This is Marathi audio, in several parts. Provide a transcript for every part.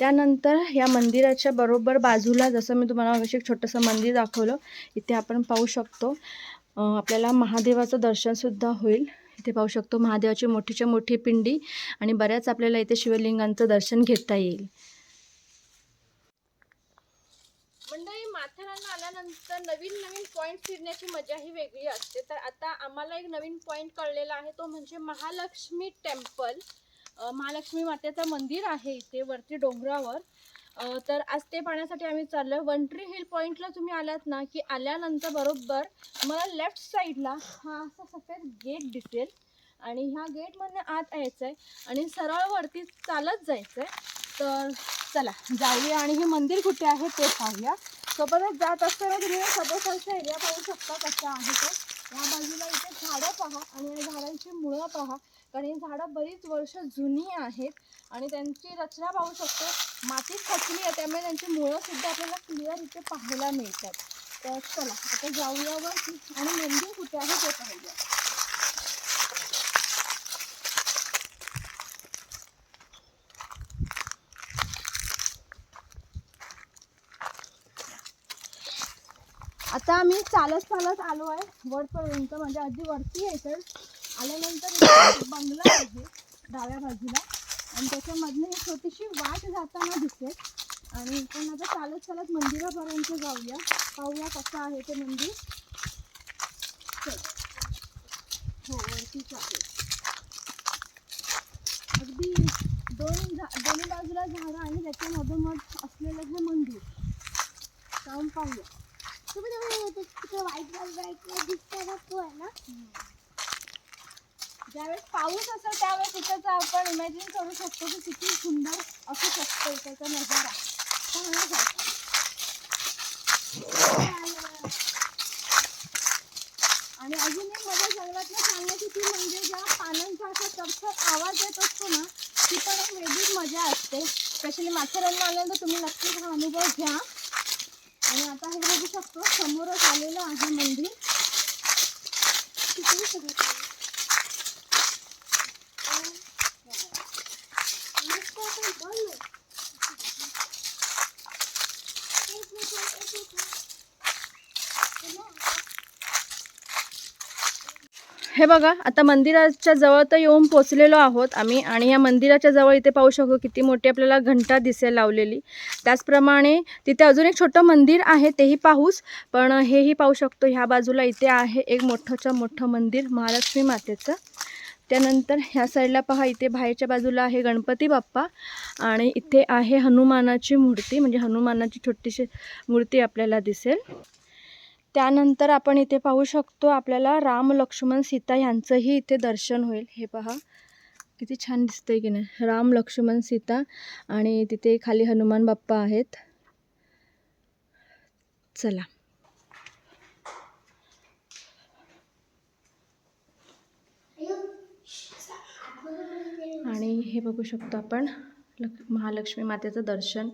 त्यानंतर या मंदिराच्या बरोबर बाजूला जसं मी तुम्हाला मगाशी एक छोटंसं मंदिर दाखवलं इथे आपण पाहू शकतो आपल्याला महादेवाचं दर्शनसुद्धा होईल. इथे पाहू शकतो महादेवाची मोठीच्या मोठी पिंडी आणि बऱ्याच आपल्याला इथे शिवलिंगांचं दर्शन घेता येईल. मंडळी माथेरानला आल्यानंतर नवीन नवीन पॉईंट फिरण्याची मजा ही वेगळी असते. तर आता आम्हाला एक नवीन पॉईंट कळलेला आहे तो म्हणजे महालक्ष्मी टेम्पल महालक्ष्मी मातेचं मंदिर आहे इथे वरती डोंगरावर. तर आज ते पाहण्यासाठी आम्ही चाललो वंट्री हिल पॉईंटला तुम्ही आलात ना की आल्यानंतर बरोबर मला लेफ्ट साईडला हा असा सफेद गेट दिसेल. आणि ह्या गेटमधनं आत यायचं आहे आणि सरळ वरती चालत जायचं आहे तर चला जाऊया आणि हे मंदिर कुठे आहे ते पाहूया. सोबतच जात असताना तुम्ही सभोवतालचा एरिया पाहू शकता कसा आहे तो. या बाजूला इथे झाडं पहा आणि या झाडांची मुळं पहा. कारण ही झाडं बरीच वर्ष जुनी आहेत आणि त्यांची रचना पाहू शकतो. मातीत खचली आहे त्यामुळे त्यांची मुळंसुद्धा आपल्याला क्लिअर इथे पाहायला मिळतात. तर चला आता जाऊया वर आणि मेंदू कुठे आहे ते पाहूया. आता आम्ही चालत चालत आलो आहे वरपर्यंत. म्हणजे अगदी वरती यायचं. आल्यानंतर बंगला आहे डाव्या बाजूला. आणि त्याच्यामधनं एक छोटीशी वाट जाताना दिसते. आणि इकडून आता चालत चालत मंदिरापर्यंत जाऊया. पाहूया कसं आहे ते मंदिर. हो वरतीच आहे. अगदी दोन झा दोन्ही बाजूला झाडं आणि त्याच्या मधोमध असलेलं हे मंदिर. जाऊन पाहूया. तुम्ही ना आहे ना? ज्यावेळेस पाऊस असेल त्यावेळेस इथंच आपण इमॅजिन करू शकतो की किती सुंदर असू शकतो इथाचा नजारा. आणि अजून एक माझ्या जंगलातलं सांगायची ती म्हणजे ज्या पानांचा असा चरचर आवाज येत असतो ना ती पण एक वेगळीच मजा असते. स्पेशली माथेरानला आल्यानंतर तुम्ही नक्कीच हा अनुभव घ्या. आणि आता हे बघू शकतो समोरच आलेलं आहे मंदिर तिथे सगळं काही. मस्त आपण बोल ना. एक मिनिट, एक मिनिट. हे बघा आता मंदिराच्या जवळ तर येऊन पोचलेलो आहोत आम्ही आणि या मंदिराच्या जवळ इथे पाहू शकतो किती मोठी आपल्याला घंटा दिसेल लावलेली. त्याचप्रमाणे तिथे अजून एक छोटं मंदिर आहे तेही पाहूच. पण हेही पाहू शकतो ह्या बाजूला इथे आहे एक मोठंच्या मोठं मंदिर महालक्ष्मी मातेचं. त्यानंतर ह्या साईडला पहा इथे बाहेरच्या बाजूला आहे गणपती बाप्पा आणि इथे आहे हनुमानाची मूर्ती म्हणजे हनुमानाची छोटीशी मूर्ती आपल्याला दिसेल. त्यानंतर आपण इथे पाहू शकतो आपल्याला राम लक्ष्मण सीता ह्यांचंही इथे दर्शन होईल. हे पहा. किती छान दिसतंय की नाही. राम लक्ष्मण सीता आणि तिथे खाली हनुमान बाप्पा आहेत. चला. आणि हे बघू शकतो आपण लक्ष महालक्ष्मी मातेचं दर्शन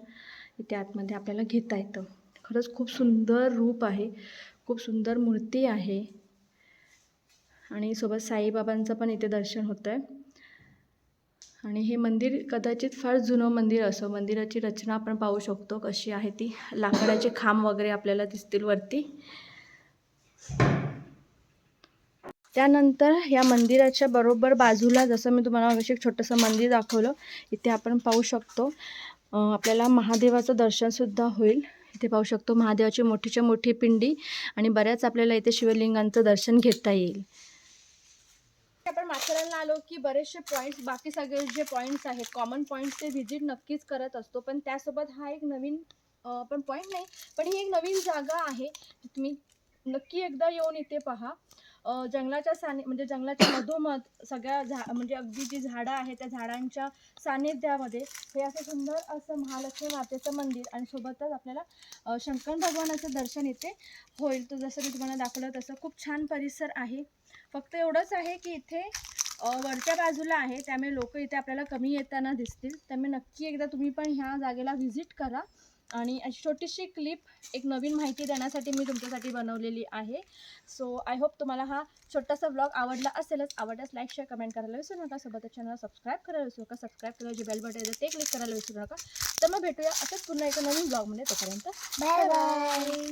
इथे आतमध्ये आपल्याला घेता येतं. खरंच खूप सुंदर रूप आहे. खूप सुंदर मूर्ती आहे. आणि सोबत साईबाबांचं पण इथे दर्शन होतं आहे आणि हे मंदिर कदाचित फार जुनं मंदिर असं मंदिराची रचना आपण पाहू शकतो कशी आहे ती. लाकडाचे खांब वगैरे आपल्याला दिसतील वरती. त्यानंतर या मंदिराच्या बरोबर बाजूला जसं मी तुम्हाला मगाशी एक छोटंसं मंदिर दाखवलं इथे आपण पाहू शकतो आपल्याला महादेवाचं दर्शनसुद्धा होईल. इथे पाहू शकतो महादेवाची मोठीच्या मोठी पिंडी आणि बऱ्याच आपल्याला इथे शिवलिंगांचं दर्शन घेता येईल. आपण माथेरानला आलो की बरेचसे पॉईंट्स बाकी सगळे जे पॉईंट्स आहेत कॉमन पॉईंट्स ते व्हिजिट नक्कीच करत असतो. पण त्यासोबत हा एक नवीन पण पॉईंट नाही. पण ही एक नवीन जागा आहे. तुम्ही नक्की एकदा येऊन इथे पहा. जंगलाच्या सानि म्हणजे जंगलाच्या मधोमध सगळ्या झा म्हणजे अगदी जी झाडं आहेत त्या झाडांच्या सानिध्यामध्ये हे असं सुंदर असं महालक्ष्मी मातेचं मंदिर आणि सोबतच आपल्याला शंकर भगवानाचं दर्शन इथे होईल. तर जसं मी तुम्हाला दाखवलं तसं खूप छान परिसर आहे. फक्त एवढंच आहे की इथे वरच्या बाजूला आहे त्यामुळे लोक इथे आपल्याला कमी येताना दिसतील. त्यामुळे नक्की एकदा तुम्ही पण ह्या जागेला व्हिजिट करा. आणि अशी छोटीशी क्लिप एक नवीन माहिती देण्यासाठी मी तुमच्यासाठी बनवलेली आहे. सो आय होप तुम्हाला हा छोटासा ब्लॉग आवडला असेलच. आवडल्यास लाईक शेअर कमेंट करायला विसरू नका. सोबतच चॅनल सबस्क्राईब करायला विसरू नका. सबस्क्राईब करायला जे बेल बटन ते क्लिक करायला विसरू नका. तर मग भेटूया असंच पुन्हा एका नवीन ब्लॉगमध्ये तोपर्यंत बाय बाय